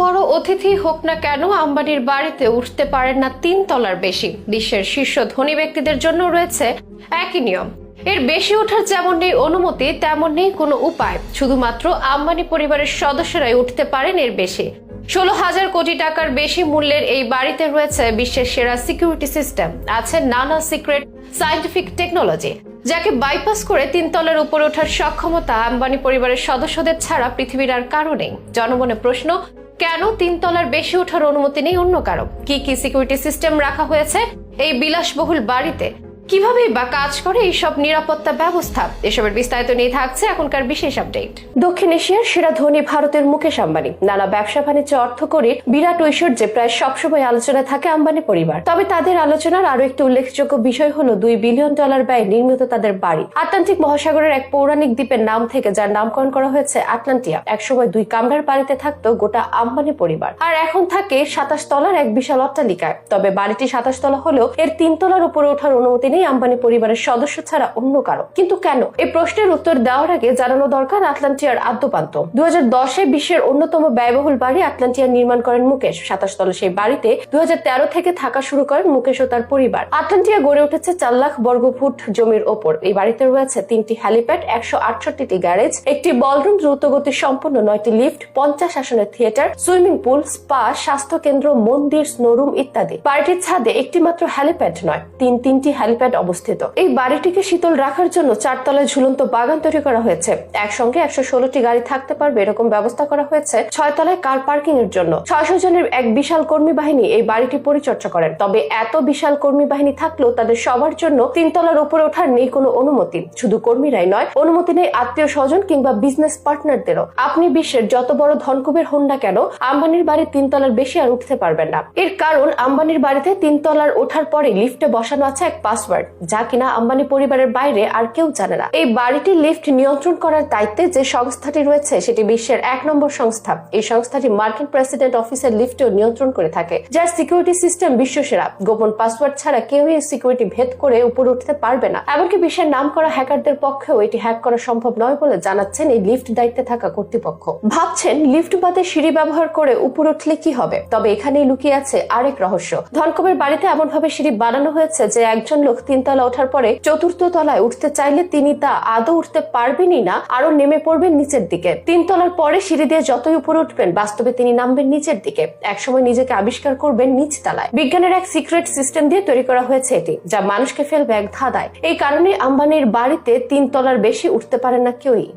বড় অতিথি হোক না কেন, আম্বানির বাড়িতে উঠতে পারেন না তিন তলার বেশি। বিশ্বের শীর্ষ ধনী ব্যক্তিদের জন্য রয়েছে একই নিয়ম। এর বেশি ওঠার যেমন নেই অনুমতি, তেমন নেই কোনো উপায়। শুধুমাত্র আম্বানি পরিবারের সদস্যরাই উঠতে পারেন এর বেশি। ষোলো হাজার কোটি টাকার বেশি মূল্যের এই বাড়িতে রয়েছে বিশ্বের সেরা সিকিউরিটি সিস্টেম। আছে নানা সিক্রেট সায়েন্টিফিক টেকনোলজি, যাকে বাইপাস করে তিনতলার উপরে ওঠার সক্ষমতা আম্বানি পরিবারের সদস্যদের ছাড়া পৃথিবীর আর কারও নেই। জনমনে প্রশ্ন, কেন তিনতলার বেশি ওঠার অনুমতি নেই অন্য কারও? কি কি সিকিউরিটি সিস্টেম রাখা হয়েছে এই বিলাসবহুল বাড়িতে? কীভাবে বা কাজ করে এই সব নিরাপত্তা ব্যবস্থা? এসবের বিস্তারিত নিয়ে থাকছে এখনকার বিশেষ আপডেট। দক্ষিণ এশিয়ার সেরা ধনী ভারতের মুকেশ আম্বানি। নানা ব্যবসা বাণিজ্য অর্থ করে বিরাট ঐশ্বর্যে প্রায় সবসময় আলোচনা থাকে আম্বানি পরিবার। তবে তাদের আলোচনার আরও একটি উল্লেখযোগ্য বিষয় হলো দুই বিলিয়ন ডলার ব্যয় নির্মিত তাদের বাড়ি। আটলান্টিক মহাসাগরের এক পৌরাণিক দ্বীপের নাম থেকে যার নামকরণ করা হয়েছে আটলান্টিয়া। একসময় দুই কামরার বাড়িতে থাকতো গোটা আম্বানি পরিবার। আর এখন থাকে সাতাশ তলার এক বিশাল অট্টালিকায়। তবে বাড়িটি সাতাশ তলা হলেও এর তিন তলার উপরে ওঠার অনুমতি নেই আম্বানি পরিবারের সদস্য ছাড়া অন্য কারও। কিন্তু কেন? এই প্রশ্নের উত্তর দেওয়ার আগে জানানো দরকার আটলান্টিয়ার আদ্যপান্ত। দু হাজার দশে বিশ্বের অন্যতম ব্যয়বহুল বাড়ি আটলান্টিয়া নির্মাণ করেন মুকেশ। সাতাশ তলা সেই বাড়িতে দু থেকে থাকা শুরু করেন মুকেশ ও তার পরিবার। আটলান্টিয়া গড়ে উঠেছে চার লাখ বর্গফুট জমির ওপর। এই বাড়িতে রয়েছে তিনটি হ্যালিপ্যাড, একশো আটষট্টিটি গ্যারেজ, একটি বলরুম দ্রুতগতি সম্পন্ন নয়টি লিফট, পঞ্চাশ আসনের থিয়েটার, সুইমিং পুল, স্পা স্বাস্থ্য কেন্দ্র মন্দির, স্নোরুম ইত্যাদি। বাড়িটির ছাদে একটি মাত্র হ্যালিপ্যাড নয়, তিন তিনটি হ্যালিপ্যাড অবস্থিত। এই বাড়িটিকে শীতল রাখার জন্য চারতলায় ঝুলন্ত বাগান তৈরি করা হয়েছে। একসঙ্গে একশো ষোলোটি গাড়ি থাকতে পারবে এরকম ব্যবস্থা করা হয়েছে ছয় তলায় কার পার্কিং এর জন্য। ছয়শো জনের এক বিশাল কর্মী বাহিনী এই বাড়িটি পরিচর্যা করেন। তবে এত বিশাল কর্মী বাহিনী থাকলেও তাদের সবার জন্য তিনতলার উপরে ওঠার নেই কোনো অনুমতি। শুধু কর্মীরাই নয়, অনুমতি নেই আত্মীয় স্বজন কিংবা বিজনেস পার্টনারদেরও আপনি বিশ্বের যত বড় ধনকুবের হন না কেন, আম্বানির বাড়ির তিনতলার বেশি আর উঠতে পারবেন না। এর কারণ, আম্বানির বাড়িতে তিনতলার ওঠার পরে লিফটে বসানো আছে এক পাসওয়ার্ড, যা কিনা আম্বানি পরিবারের বাইরে আর কেউ জানে না। এই বাড়িটি লিফট নিয়ন্ত্রণ করার দায়িত্বে যে সংস্থাটি রয়েছে, সেটি বিশ্বের এক নম্বর সংস্থা। এই সংস্থাটি মার্কিন প্রেসিডেন্ট অফিসের লিফটেও নিয়ন্ত্রণ করে থাকে, যার সিকিউরিটি সিস্টেম বিশ্বসেরা। গোপন পাসওয়ার্ড ছাড়া কেউই এই সিকিউরিটি ভেদ করে উপরে উঠতে পারবে না। এমনকি বিশ্বের নাম করা হ্যাকারদের পক্ষেও এটি হ্যাক করা সম্ভব নয় বলে জানাচ্ছেন এই লিফট দায়িত্বে থাকা কর্তৃপক্ষ। ভাবছেন, লিফট বাদে সিঁড়ি ব্যবহার করে উপরে উঠলে কি হবে? তবে এখানেই লুকিয়ে আছে আরেক রহস্য। ধনকবের বাড়িতে এমন ভাবে সিঁড়ি বানানো হয়েছে যে একজন লোক তিনতলা ওঠার পরে চতুর্থ তলায় উঠতে চাইলে তিনি তা আদৌ উঠতে পারবেনই না আরও নেমে পড়বেন নিচের দিকে। তিন তলার পরে সিঁড়ি দিয়ে যতই উপরে উঠবেন, বাস্তবে তিনি নামবেন নিচের দিকে। একসময় নিজেকে আবিষ্কার করবেন নিচ তলায় বিজ্ঞানের এক সিক্রেট সিস্টেম দিয়ে তৈরি করা হয়েছে এটি, যা মানুষকে ফেলবে এক ধাঁধায়। এই কারণে আম্বানির বাড়িতে তিন তলার বেশি উঠতে পারেন না কেউই।